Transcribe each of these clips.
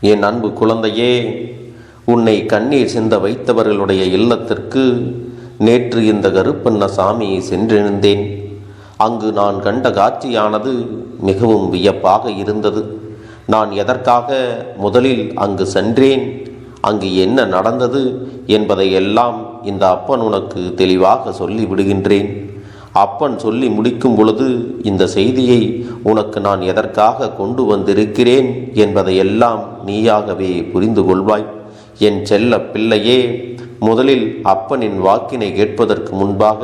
என் அன்பு குழந்தையே உன்னை கண்ணீர் சிந்த வைத்தவர்களுடைய இல்லத்திற்கு நேற்று இந்த கருப்பண்ண சாமியை சென்றிருந்தேன். அங்கு நான் கண்ட காட்சியானது மிகவும் வியப்பாக இருந்தது. நான் எதற்காக முதலில் அங்கு சென்றேன் அங்கு என்ன நடந்தது என்பதை எல்லாம் இந்த அப்பன் உனக்கு தெளிவாக சொல்லி விடுகின்றேன் அப்பன் சொல்லி முடிக்கும் பொழுது இந்த செய்தியை உனக்கு நான் எதற்காக கொண்டு வந்திருக்கிறேன் என்பதையெல்லாம் நீயாகவே புரிந்து கொள்வாய். என் செல்ல பிள்ளையே முதலில் அப்பனின் வாக்கினை கேட்பதற்கு முன்பாக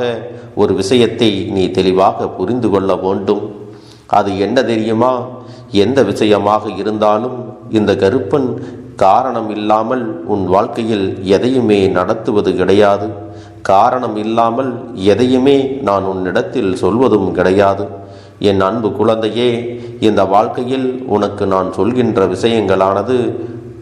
ஒரு விஷயத்தை நீ தெளிவாக புரிந்து கொள்ள வேண்டும். அது என்ன தெரியுமா? எந்த விஷயமாக இருந்தாலும் இந்த கருப்பன் காரணம் இல்லாமல் உன் வாழ்க்கையில் எதையுமே நடத்துவது கிடையாது. காரணம் இல்லாமல் எதையுமே நான் உன்னிடத்தில் சொல்வதும் கிடையாது. என் அன்பு குழந்தையே இந்த வாழ்க்கையில் உனக்கு நான் சொல்கின்ற விஷயங்களானது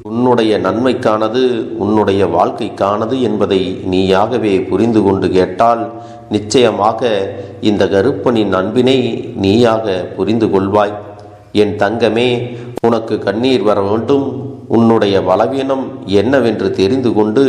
உன்னுடைய நன்மைக்கானது உன்னுடைய வாழ்க்கைக்கானது என்பதை நீயாகவே புரிந்து கொண்டு கேட்டால் நிச்சயமாக இந்த கருப்பனின் அன்பினை நீயாக புரிந்து கொள்வாய். என் தங்கமே உனக்கு கண்ணீர் வர வேண்டும். உன்னுடைய பலவீனம் என்னவென்று தெரிந்து கொண்டு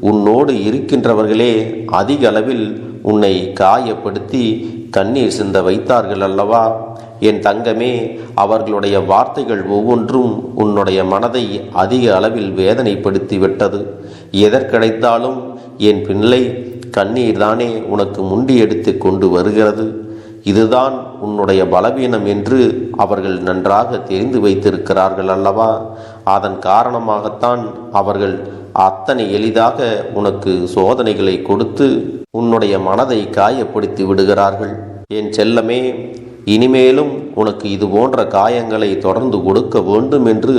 உன்னோடு இருக்கின்றவர்களே அதிக அளவில் உன்னை காயப்படுத்தி கண்ணீர் சிந்த வைத்தார்கள் அல்லவா? என் தங்கமே அவர்களுடைய வார்த்தைகள் ஒவ்வொன்றும் உன்னுடைய மனதை அதிக அளவில் வேதனைப்படுத்தி விட்டது. எதற்கிடைத்தாலும் என் பிள்ளை கண்ணீர் தானே உனக்கு முண்டி எடுத்து கொண்டு வருகிறது. இதுதான் உன்னுடைய பலவீனம் என்று அவர்கள் நன்றாக தெரிந்து வைத்திருக்கிறார்கள் அல்லவா? அதன் காரணமாகத்தான் அவர்கள் அத்தனை எளிதாக உனக்கு சோதனைகளை கொடுத்து உன்னுடைய மனதை காயப்படுத்தி விடுகிறார்கள். என் செல்லமே இனிமேலும் உனக்கு இது போன்ற காயங்களை தொடர்ந்து கொடுக்க வேண்டும் என்று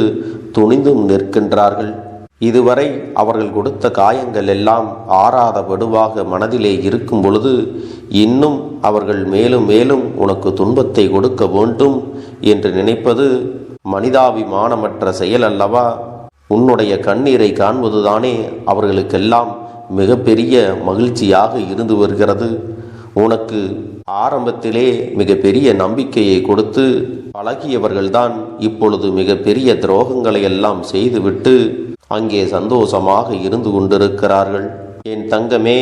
துணிந்தும் நிற்கின்றார்கள். இதுவரை அவர்கள் கொடுத்த காயங்கள் எல்லாம் ஆறாத வடுவாக மனதிலே இருக்கும் பொழுது இன்னும் அவர்கள் மேலும் மேலும் உனக்கு துன்பத்தை கொடுக்க வேண்டும் என்று நினைப்பது மனிதாபிமானமற்ற செயல் அல்லவா? உன்னுடைய கண்ணீரை காண்பதுதானே அவர்களுக்கெல்லாம் மிகப்பெரிய மகிழ்ச்சியாக இருந்து வருகிறது. உனக்கு ஆரம்பத்திலே மிகப்பெரிய நம்பிக்கையை கொடுத்து பழகியவர்கள்தான் இப்பொழுது மிகப்பெரிய துரோகங்களை எல்லாம் செய்துவிட்டு அங்கே சந்தோஷமாக இருந்து கொண்டிருக்கிறார்கள். என் தங்கமே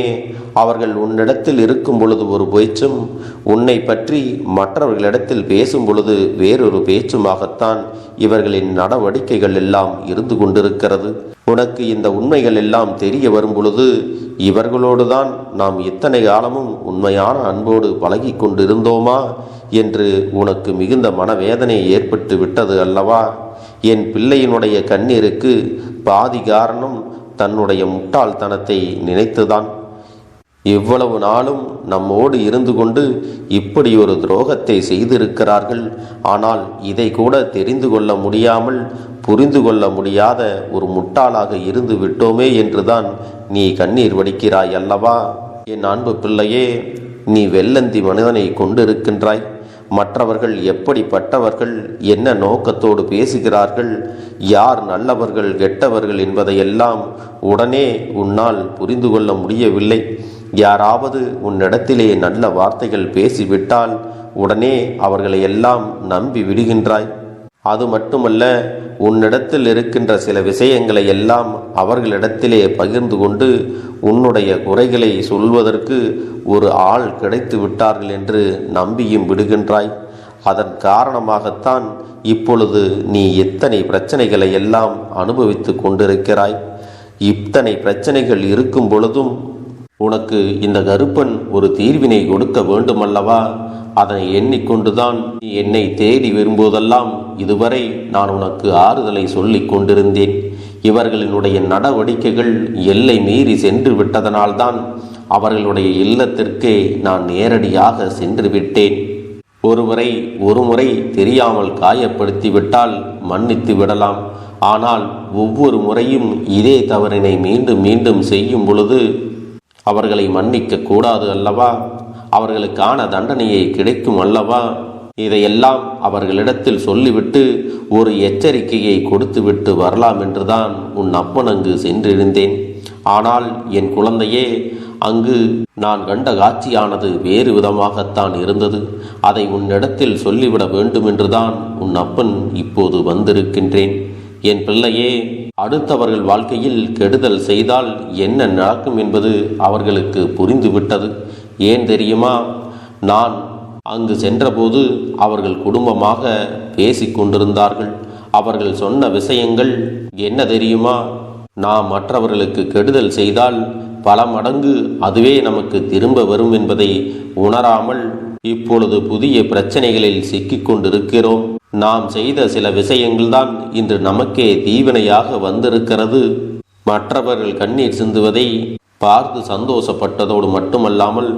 அவர்கள் உன்னிடத்தில் இருக்கும் பொழுது ஒரு பேச்சும் உன்னை பற்றி மற்றவர்களிடத்தில் பேசும் பொழுது வேறொரு பேச்சுமாகத்தான் இவர்களின் நடவடிக்கைகள் எல்லாம் இருந்து கொண்டிருக்கிறது. உனக்கு இந்த உண்மைகள் எல்லாம் தெரிய வரும் பொழுது இவர்களோடுதான் நாம் இத்தனை காலமும் உண்மையான அன்போடு பழகி கொண்டிருந்தோமா என்று உனக்கு மிகுந்த மனவேதனை ஏற்பட்டு விட்டது அல்லவா? என் பிள்ளையினுடைய கண்ணீருக்கு பாதி காரணம் தன்னுடைய முட்டாள்தனத்தை நினைத்துதான். இவ்வளவு நாளும் நம்மோடு இருந்து கொண்டு இப்படி ஒரு துரோகத்தை செய்திருக்கிறார்கள். ஆனால் இதை கூட தெரிந்து கொள்ள முடியாமல் புரிந்து கொள்ள முடியாத ஒரு முட்டாளாக இருந்து விட்டோமே என்றுதான் நீ கண்ணீர் வடிக்கிறாய் அல்லவா? என் அன்பு பிள்ளையே நீ வெள்ளந்தி மனிதனை கொண்டிருக்கின்றாய். மற்றவர்கள் எப்படிப்பட்டவர்கள் என்ன நோக்கத்தோடு பேசுகிறார்கள் யார் நல்லவர்கள் கெட்டவர்கள் என்பதையெல்லாம் உடனே உன்னால் புரிந்து கொள்ள முடியவில்லை. யாராவது உன்னிடத்திலே நல்ல வார்த்தைகள் பேசிவிட்டால் உடனே அவர்களை எல்லாம் நம்பி விடுகின்றாய். அது மட்டுமல்ல உன்னிடத்தில் இருக்கின்ற சில விஷயங்களை எல்லாம் அவர்களிடத்திலே பகிர்ந்து கொண்டு உன்னுடைய குறைகளை சொல்வதற்கு ஒரு ஆள் கிடைத்து விட்டார்கள் என்று நம்பியும் விடுகின்றாய். அதன் காரணமாகத்தான் இப்பொழுது நீ எத்தனை பிரச்சனைகளை எல்லாம் அனுபவித்து கொண்டிருக்கிறாய். இத்தனை பிரச்சனைகள் இருக்கும் பொழுதும் உனக்கு இந்த கருப்பன் ஒரு தீர்வினை கொடுக்க வேண்டுமல்லவா? அதனை எண்ணிக்கொண்டுதான் நீ என்னை தேடி வரும்போதெல்லாம் இதுவரை நான் உனக்கு ஆறுதலை சொல்லிக் கொண்டிருந்தேன். இவர்களினுடைய நடவடிக்கைகள் எல்லை மீறி சென்று விட்டதனால்தான் அவர்களுடைய இல்லத்திற்கே நான் நேரடியாக சென்று விட்டேன். ஒருவரை ஒருமுறை தெரியாமல் காயப்படுத்தி விட்டால் மன்னித்து விடலாம். ஆனால் ஒவ்வொரு முறையும் இதே தவறினை மீண்டும் மீண்டும் செய்யும் பொழுது அவர்களை மன்னிக்க கூடாது அல்லவா? அவர்களுக்கான தண்டனையை கிடைக்கும் அல்லவா? இதையெல்லாம் அவர்களிடத்தில் சொல்லிவிட்டு ஒரு எச்சரிக்கையை கொடுத்துவிட்டு வரலாம் என்றுதான் உன் அப்பன் அங்கு சென்றிருந்தேன். ஆனால் என் குழந்தையே அங்கு நான் கண்ட காட்சியானது வேறு விதமாகத்தான் இருந்தது. அதை உன்னிடத்தில் சொல்லிவிட வேண்டுமென்றுதான் உன் அப்பன் இப்போது வந்திருக்கின்றேன். என் பிள்ளையே அடுத்தவர்கள் வாழ்க்கையில் கெடுதல் செய்தால் என்ன நடக்கும் என்பது அவர்களுக்கு புரிந்துவிட்டது. ஏன் தெரியுமா? நான் அங்கு சென்றபோது அவர்கள் குடும்பமாக பேசி கொண்டிருந்தார்கள் அவர்கள் சொன்ன விஷயங்கள் என்ன தெரியுமா? நாம் மற்றவர்களுக்கு கெடுதல் செய்தால் பல மடங்கு அதுவே நமக்கு திரும்ப வரும் என்பதை உணராமல் இப்பொழுது புதிய பிரச்சனைகளில் சிக்கிக்கொண்டிருக்கிறோம். நாம் செய்த சில விஷயங்கள்தான் இன்று நமக்கே தீவினையாக வந்திருக்கிறது. மற்றவர்கள் கண்ணீர் சிந்துவதை பார்த்து சந்தோஷப்பட்டதோடு மட்டுமல்லாமல்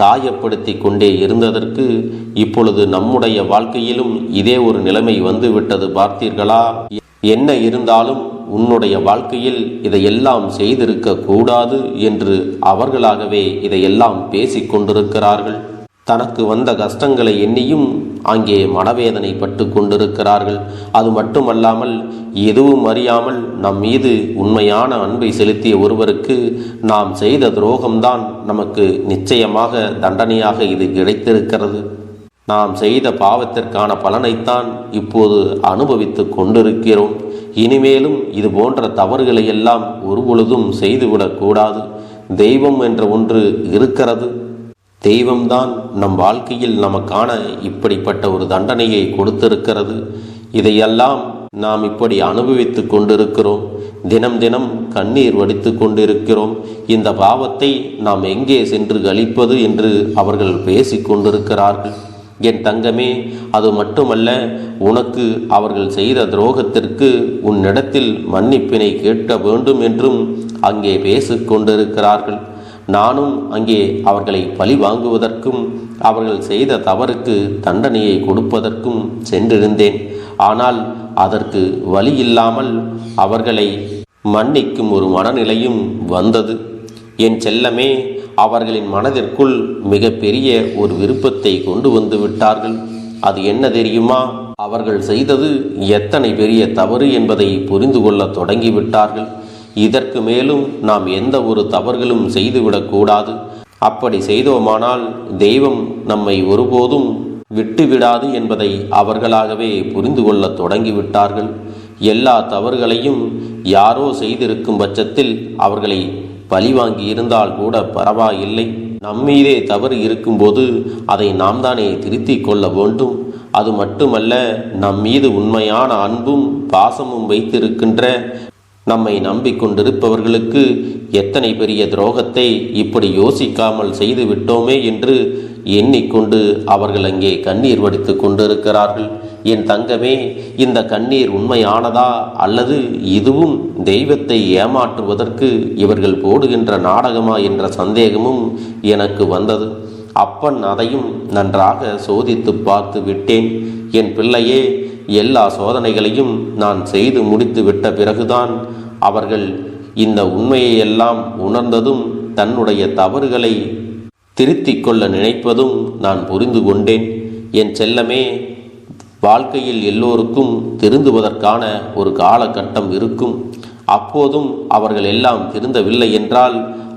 காயப்படுத்தி கொண்டே இருந்ததற்கு இப்பொழுது நம்முடைய வாழ்க்கையிலும் இதே ஒரு நிலைமை வந்துவிட்டது பார்த்தீர்களா? என்ன இருந்தாலும் உன்னுடைய வாழ்க்கையில் இதையெல்லாம் செய்திருக்க கூடாது என்று அவர்களாகவே இதையெல்லாம் பேசிக் கொண்டிருக்கிறார்கள் தனக்கு வந்த கஷ்டங்களை எண்ணியும் அங்கே மனவேதனை பட்டு கொண்டிருக்கிறார்கள். அது மட்டுமல்லாமல் எதுவும் அறியாமல் நம் மீது உண்மையான அன்பை செலுத்திய ஒருவருக்கு நாம் செய்த துரோகம்தான் நமக்கு நிச்சயமாக தண்டனையாக இது கிடைத்திருக்கிறது. நாம் செய்த பாவத்திற்கான பலனைத்தான் இப்போது அனுபவித்து கொண்டிருக்கிறோம். இனிமேலும் இது போன்ற தவறுகளை எல்லாம் ஒருபொழுதும் செய்துவிடக்கூடாது தெய்வம் என்ற ஒன்று இருக்கிறது. தெய்வம்தான் நம் வாழ்க்கையில் நமக்கான இப்படிப்பட்ட ஒரு தண்டனையை கொடுத்திருக்கிறது. இதையெல்லாம் நாம் இப்படி அனுபவித்து கொண்டிருக்கிறோம். தினம் தினம் கண்ணீர் வடித்து கொண்டிருக்கிறோம். இந்த பாவத்தை நாம் எங்கே சென்று கழிப்பது என்று அவர்கள் பேசிக் கொண்டிருக்கிறார்கள். என் தங்கமே அது மட்டுமல்ல உனக்கு அவர்கள் செய்த துரோகத்திற்கு உன்னிடத்தில் மன்னிப்பினை கேட்க வேண்டும் என்றும் அங்கே பேசிக் கொண்டிருக்கிறார்கள். நானும் அங்கே அவர்களை பழி வாங்குவதற்கும் அவர்கள் செய்த தவறுக்கு தண்டனையை கொடுப்பதற்கும் சென்றிருந்தேன். ஆனால் அதற்கு வழி இல்லாமல் அவர்களை மன்னிக்கும் ஒரு மனநிலையும் வந்தது. என் செல்லமே அவர்களின் மனதிற்குள் மிகப்பெரிய ஒரு விருப்பத்தை கொண்டு வந்து விட்டார்கள். அது என்ன தெரியுமா? அவர்கள் செய்தது எத்தனை பெரிய தவறு என்பதை புரிந்து கொள்ள தொடங்கிவிட்டார்கள். இதற்கு மேலும் நாம் எந்த ஒரு தவறுகளும் செய்துவிடக்கூடாது அப்படி செய்தோமானால் தெய்வம் நம்மை ஒருபோதும் விட்டுவிடாது என்பதை அவர்களாகவே புரிந்து கொள்ள தொடங்கிவிட்டார்கள். எல்லா தவறுகளையும் யாரோ செய்திருக்கும் பட்சத்தில் அவர்களை பழிவாங்கி இருந்தால் கூட பரவாயில்லை. நம்மீதே தவறு இருக்கும்போது அதை நாம் தானே திருத்திக் கொள்ள வேண்டும். அது மட்டுமல்ல நம் மீது உண்மையான அன்பும் பாசமும் வைத்திருக்கின்ற நம்மை நம்பிக்கொண்டிருப்பவர்களுக்கு எத்தனை பெரிய துரோகத்தை இப்படி யோசிக்காமல் செய்து விட்டோமே என்று எண்ணிக்கொண்டு அவர்கள் அங்கே கண்ணீர் வடித்து கொண்டிருக்கிறார்கள். என் தங்கமே இந்த கண்ணீர் உண்மையானதா அல்லது இதுவும் தெய்வத்தை ஏமாற்றுவதற்கு இவர்கள் போடுகின்ற நாடகமா என்ற சந்தேகமும் எனக்கு வந்தது. அப்பன் அதையும் நன்றாக சோதித்து பார்த்து விட்டேன். என் பிள்ளையே எல்லா சோதனைகளையும் நான் செய்து முடித்து விட்ட பிறகுதான் அவர்கள் இந்த உண்மையை எல்லாம் உணர்ந்ததும் தன்னுடைய தவறுகளை திருத்திக் கொள்ள நினைப்பதும் நான் புரிந்து கொண்டேன். என் செல்லமே வாழ்க்கையில் எல்லோருக்கும் திருந்துவதற்கான ஒரு காலகட்டம் இருக்கும். அப்போதும் அவர்கள் எல்லாம் திருந்தவில்லை என்றால்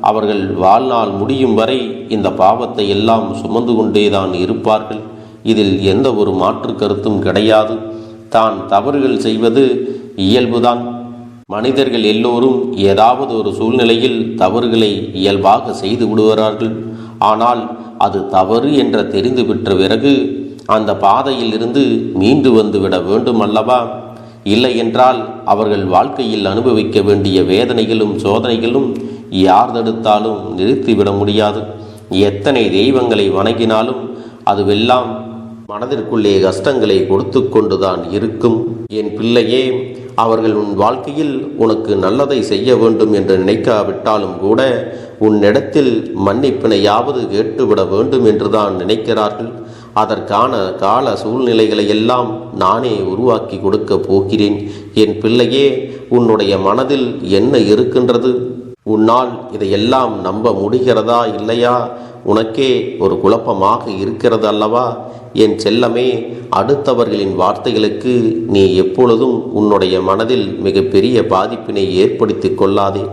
அவர்கள் வாழ்நாள் முடியும் வரை இந்த பாவத்தை எல்லாம் சுமந்து கொண்டேதான் இருப்பார்கள். இதில் எந்த ஒரு மாற்று கருத்தும் கிடையாது. தான் தவறுகள் செய்வது இயல்புதான். மனிதர்கள் எல்லோரும் ஏதாவது ஒரு சூழ்நிலையில் தவறுகளை இயல்பாக செய்து விடுகிறார்கள். ஆனால் அது தவறு என்ற தெரிந்து பெற்ற பிறகு அந்த பாதையில் இருந்து மீண்டு வந்துவிட வேண்டும் அல்லவா? இல்லை என்றால் அவர்கள் வாழ்க்கையில் அனுபவிக்க வேண்டிய வேதனைகளும் சோதனைகளும் யார் தடுத்தாலும் நிறுத்திவிட முடியாது. எத்தனை தெய்வங்களை வணங்கினாலும் அதுவெல்லாம் மனதிற்குள்ளே கஷ்டங்களை கொடுத்து கொண்டுதான் இருக்கும். என் பிள்ளையே அவர்கள் உன் வாழ்க்கையில் உனக்கு நல்லதை செய்ய வேண்டும் என்று நினைக்காவிட்டாலும் கூட உன்னிடத்தில் மன்னிப்பினையாவது கேட்டுவிட வேண்டும் என்றுதான் நினைக்கிறார்கள். அதற்கான கால சூழ்நிலைகளை எல்லாம் நானே உருவாக்கி கொடுக்க போகிறேன். என் பிள்ளையே உன்னுடைய மனதில் என்ன இருக்கின்றது? உன்னால் இதையெல்லாம் நம்ப முடிகிறதா இல்லையா? உனக்கே ஒரு குழப்பமாக இருக்கிறது அல்லவா என் செல்லமே அடுத்தவர்களின் வார்த்தைகளுக்கு நீ எப்பொழுதும் உன்னுடைய மனதில் மிகப்பெரிய பாதிப்பினை ஏற்படுத்தி கொள்ளாதே.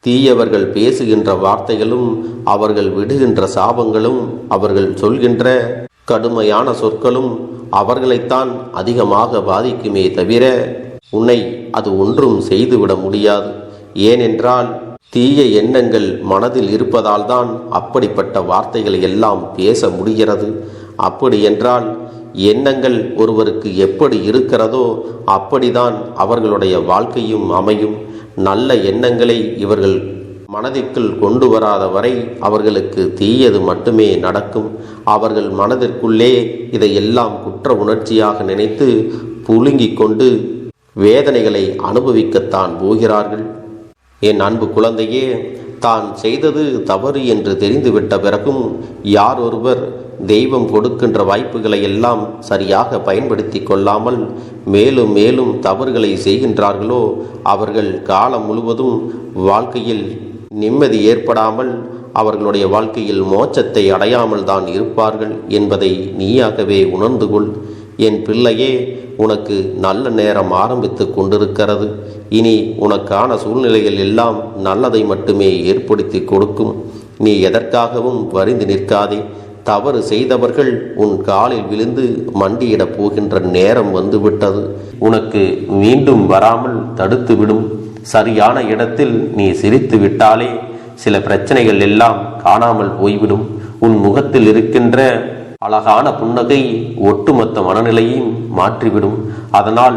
தீயவர்கள் பேசுகின்ற வார்த்தைகளும் அவர்கள் விடுகின்ற சாபங்களும் அவர்கள் சொல்கின்ற கடுமையான சொற்களும் அவர்களைத்தான் அதிகமாக பாதிக்குமே தவிர உன்னை அது ஒன்றும் செய்துவிட முடியாது. ஏனென்றால் தீய எண்ணங்கள் மனதில் இருப்பதால்தான் அப்படிப்பட்ட வார்த்தைகளை எல்லாம் பேச முடிகிறது. அப்படி என்றால் எண்ணங்கள் ஒருவருக்கு எப்படி இருக்கிறதோ அப்படிதான் அவர்களுடைய வாழ்க்கையும் அமையும். நல்ல எண்ணங்களை இவர்கள் மனதிற்குள் கொண்டு வராத வரை அவர்களுக்கு தீயது மட்டுமே நடக்கும். அவர்கள் மனதிற்குள்ளே இதையெல்லாம் குற்ற உணர்ச்சியாக நினைத்து புழுங்கிக் கொண்டு வேதனைகளை அனுபவிக்கத்தான் போகிறார்கள். என் அன்பு குழந்தையே தான் செய்தது தவறு என்று தெரிந்துவிட்ட பிறகும் யார் ஒருவர் தெய்வம் கொடுக்கின்ற வாய்ப்புகளை எல்லாம் சரியாக பயன்படுத்தி கொள்ளாமல் மேலும் மேலும் தவறுகளை செய்கின்றார்களோ அவர்கள் காலம் முழுவதும் வாழ்க்கையில் நிம்மதி ஏற்படாமல் அவர்களுடைய வாழ்க்கையில் மோட்சத்தை அடையாமல் தான் இருப்பார்கள் என்பதை நீயாகவே உணர்ந்து கொள். என் பிள்ளையே உனக்கு நல்ல நேரம் ஆரம்பித்து கொண்டிருக்கிறது. இனி உனக்கான சூழ்நிலைகள் எல்லாம் நல்லதை மட்டுமே ஏற்படுத்தி கொடுக்கும். நீ எதற்காகவும் வரிந்து நிற்காதே. தவறு செய்தவர்கள் உன் காலில் விழுந்து மண்டியிடப் போகின்ற நேரம் வந்துவிட்டது. உனக்கு மீண்டும் வராமல் தடுத்துவிடும். சரியான இடத்தில் நீ சிரித்து விட்டாலே சில பிரச்சனைகள் எல்லாம் காணாமல் போய்விடும். உன் முகத்தில் இருக்கின்ற அழகான புன்னகை ஒட்டுமொத்த மனநிலையையும் மாற்றிவிடும். அதனால்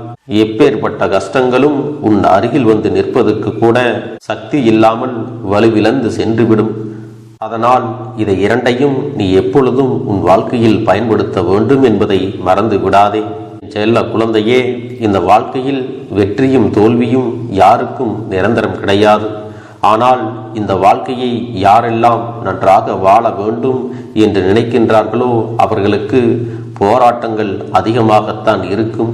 எப்பேற்பட்ட கஷ்டங்களும் உன் அருகில் வந்து நிற்பதற்கு கூட சக்தி இல்லாமல் வலுவிழந்து சென்றுவிடும். அதனால் இதை இரண்டையும் நீ எப்பொழுதும் உன் வாழ்க்கையில் பயன்படுத்த வேண்டும் என்பதை மறந்து விடாதே. செல்ல குழந்தையே இந்த வாழ்க்கையில் வெற்றியும் தோல்வியும் யாருக்கும் நிரந்தரம் கிடையாது. ஆனால் இந்த வாழ்க்கையை யாரெல்லாம் நன்றாக வாழ வேண்டும் என்று நினைக்கின்றார்களோ அவர்களுக்கு போராட்டங்கள் அதிகமாகத்தான் இருக்கும்.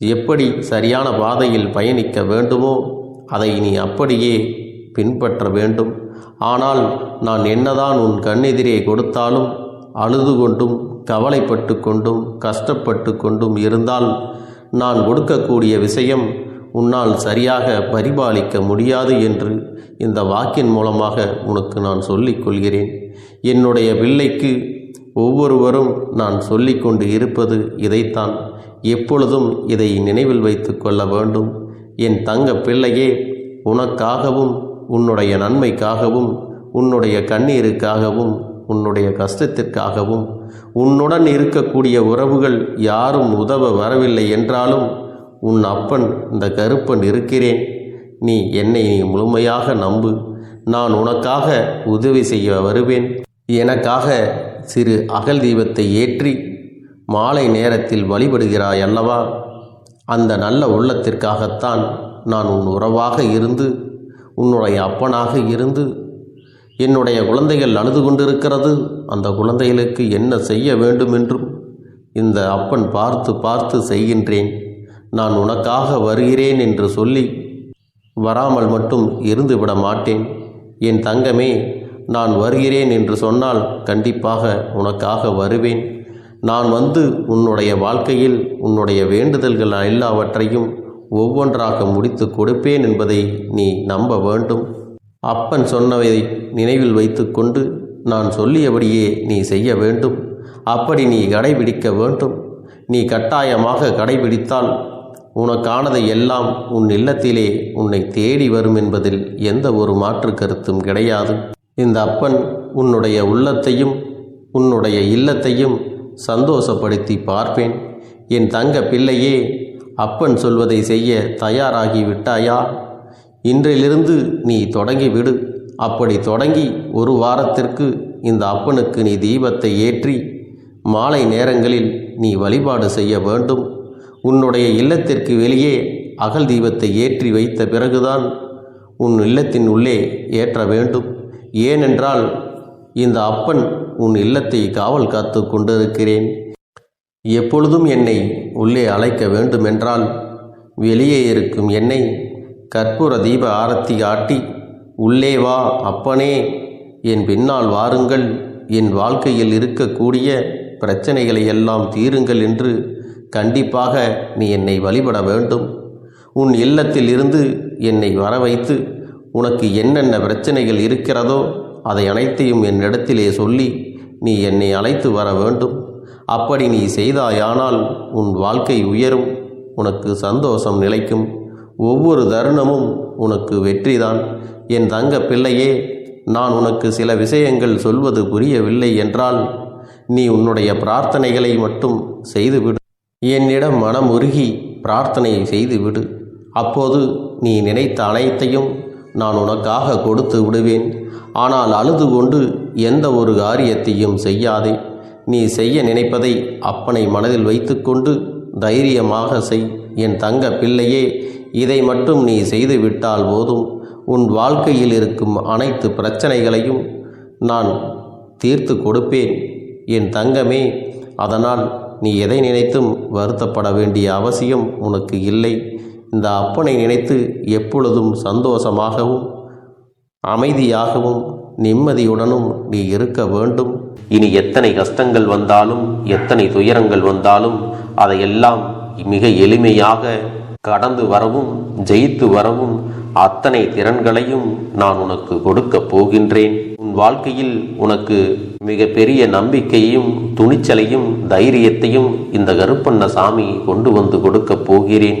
எப்படி சரியான பாதையில் பயணிக்க வேண்டுமோ அதை நீ அப்படியே பின்பற்ற வேண்டும். ஆனால் நான் என்னதான் உன் கண்ணெதிரே கொடுத்தாலும் அழுது கொண்டும் கவலைப்பட்டு கொண்டும் கஷ்டப்பட்டு கொண்டும் இருந்தால் நான் கொடுக்கக்கூடிய விஷயம் உன்னால் சரியாக பரிபாலிக்க முடியாது என்று இந்த வாக்கின் மூலமாக உனக்கு நான் சொல்லிக்கொள்கிறேன் என்னுடைய பிள்ளைக்கு ஒவ்வொருவரும் நான் சொல்லிக்கொண்டு இருப்பது இதைத்தான். எப்பொழுதும் இதை நினைவில் வைத்து கொள்ள வேண்டும். என் தங்க பிள்ளையே உனக்காகவும் உன்னுடைய நன்மைக்காகவும் உன்னுடைய கண்ணீருக்காகவும் உன்னுடைய கஷ்டத்திற்காகவும் உன்னுடன் இருக்கக்கூடிய உறவுகள் யாரும் உதவ வரவில்லை என்றாலும் உன் அப்பன் இந்த கருப்பன் இருக்கிறேன். நீ என்னை நீ முழுமையாக நம்பு. நான் உனக்காக உதவி செய்ய வருவேன். எனக்காக சிறு அகல் தீபத்தை ஏற்றி மாலை நேரத்தில் வழிபடுகிறாய் அல்லவா? அந்த நல்ல உள்ளத்திற்காகத்தான் நான் உன் உறவாக இருந்து உன்னுடைய அப்பனாக இருந்து என்னுடைய குழந்தைகள் அழுது கொண்டிருக்கிறது. அந்த குழந்தைகளுக்கு என்ன செய்ய வேண்டும் என்றும் இந்த அப்பன் பார்த்து பார்த்து செய்கின்றேன். நான் உனக்காக வருகிறேன் என்று சொல்லி வராமல் மட்டும் இருந்து விட மாட்டேன். என் தங்கமே நான் வருகிறேன் என்று சொன்னால் கண்டிப்பாக உனக்காக வருவேன். நான் வந்து உன்னுடைய வாழ்க்கையில் உன்னுடைய வேண்டுதல்கள் எல்லாவற்றையும் ஒவ்வொன்றாக முடித்து கொடுப்பேன் என்பதை நீ நம்ப வேண்டும். அப்பன் சொன்னவை நினைவில் வைத்துக்கொண்டு நான் சொல்லியபடியே நீ செய்ய வேண்டும். அப்படி நீ கடைபிடிக்க வேண்டும். நீ கட்டாயமாக கடைபிடித்தால் உனக்கானதை எல்லாம் உன் இல்லத்திலே உன்னை தேடி வரும் என்பதில் எந்த ஒரு மாற்று கருத்தும் கிடையாது. இந்த அப்பன் உன்னுடைய உள்ளத்தையும் உன்னுடைய இல்லத்தையும் சந்தோஷப்படுத்தி பார்ப்பேன். என் தங்க பிள்ளையே அப்பன் சொல்வதை செய்ய தயாராகி விட்டாயா? இன்றிலிருந்து நீ தொடங்கி விடு. அப்படி தொடங்கி ஒரு வாரத்திற்கு இந்த அப்பனுக்கு நீ தீபத்தை ஏற்றி மாலை நேரங்களில் நீ வழிபாடு செய்ய வேண்டும். உன்னுடைய இல்லத்திற்கு வெளியே அகல் தீபத்தை ஏற்றி வைத்த பிறகுதான் உன் இல்லத்தின் உள்ளே ஏற்ற வேண்டும். ஏனென்றால் இந்த அப்பன் உன் இல்லத்தை காவல் காத்து கொண்டிருக்கிறேன். எப்பொழுதும் என்னை உள்ளே அழைக்க வேண்டுமென்றால் வெளியே இருக்கும் என்னை கற்பூர தீப ஆரத்தி ஆட்டி உள்ளே வா அப்பனே என் பின்னால் வாருங்கள். என் வாழ்க்கையில் இருக்கக்கூடிய பிரச்சனைகளை எல்லாம் தீருங்கள் என்று கண்டிப்பாக நீ என்னை வழிபட வேண்டும். உன் இல்லத்தில் இருந்து என்னை வர வைத்து உனக்கு என்னென்ன பிரச்சனைகள் இருக்கிறதோ அதை அனைத்தையும் என்னிடத்திலே சொல்லி நீ என்னை அழைத்து வர வேண்டும். அப்படி நீ செய்தாயானால் உன் வாழ்க்கை உயரும் உனக்கு சந்தோஷம் நிலைக்கும். ஒவ்வொரு தருணமும் உனக்கு வெற்றிதான். என் தங்க பிள்ளையே நான் உனக்கு சில விஷயங்கள் சொல்வது புரியவில்லை என்றால் நீ உன்னுடைய பிரார்த்தனைகளை மட்டும் செய்துவிடு. என்னிடம் மனம் உருகி பிரார்த்தனை செய்துவிடு. அப்போது நீ நினைத்த அனைத்தையும் நான் உனக்காக கொடுத்து விடுவேன். ஆனால் அழுது கொண்டு எந்த ஒரு காரியத்தையும் செய்யாதே. நீ செய்ய நினைப்பதை அப்பனை மனதில் வைத்துக்கொண்டு தைரியமாக செய். என் தங்க பிள்ளையே இதை மட்டும் நீ செய்து விட்டால் போதும். உன் வாழ்க்கையில் இருக்கும் அனைத்து பிரச்சனைகளையும் நான் தீர்த்து கொடுப்பேன். என் தங்கமே அதனால் நீ எதை நினைத்தும் வருத்தப்பட வேண்டிய அவசியம் உனக்கு இல்லை. இந்த அப்பனை நினைத்து எப்பொழுதும் சந்தோஷமாகவும் அமைதியாகவும் நிம்மதியுடனும் நீ இருக்க வேண்டும். இனி எத்தனை கஷ்டங்கள் வந்தாலும் எத்தனை துயரங்கள் வந்தாலும் அதையெல்லாம் மிக எளிமையாக கடந்து வரவும் ஜெயித்து வரவும் அத்தனை திறன்களையும் நான் உனக்கு கொடுக்கப் போகின்றேன். உன் வாழ்க்கையில் உனக்கு மிக பெரிய நம்பிக்கையும் துணிச்சலையும் தைரியத்தையும் இந்த கருப்பண்ண சாமி கொண்டு வந்து கொடுக்கப் போகிறேன்.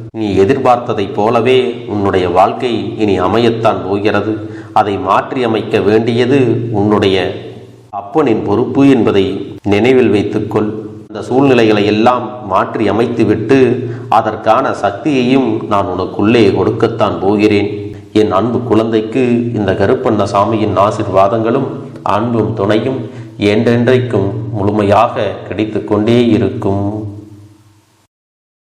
நீ எதிர்பார்த்ததைப் போலவே உன்னுடைய வாழ்க்கை இனி அமையத்தான் போகிறது. அதை மாற்றி அமைக்க வேண்டியது உன்னுடைய அப்பனின் பொறுப்பு என்பதை நினைவில் வைத்துக்கொள். அந்த சூழ்நிலைகளை எல்லாம் மாற்றி அமைத்துவிட்டு அதற்கான சக்தியையும் நான் உனக்குள்ளே கொடுக்கத்தான் போகிறேன். என் அன்பு குழந்தைக்கு இந்த கருப்பண்ண சாமியின் ஆசிர்வாதங்களும் அன்பும் துணையும் என்றென்றைக்கும் முழுமையாக கிடைத்து கொண்டே இருக்கும்.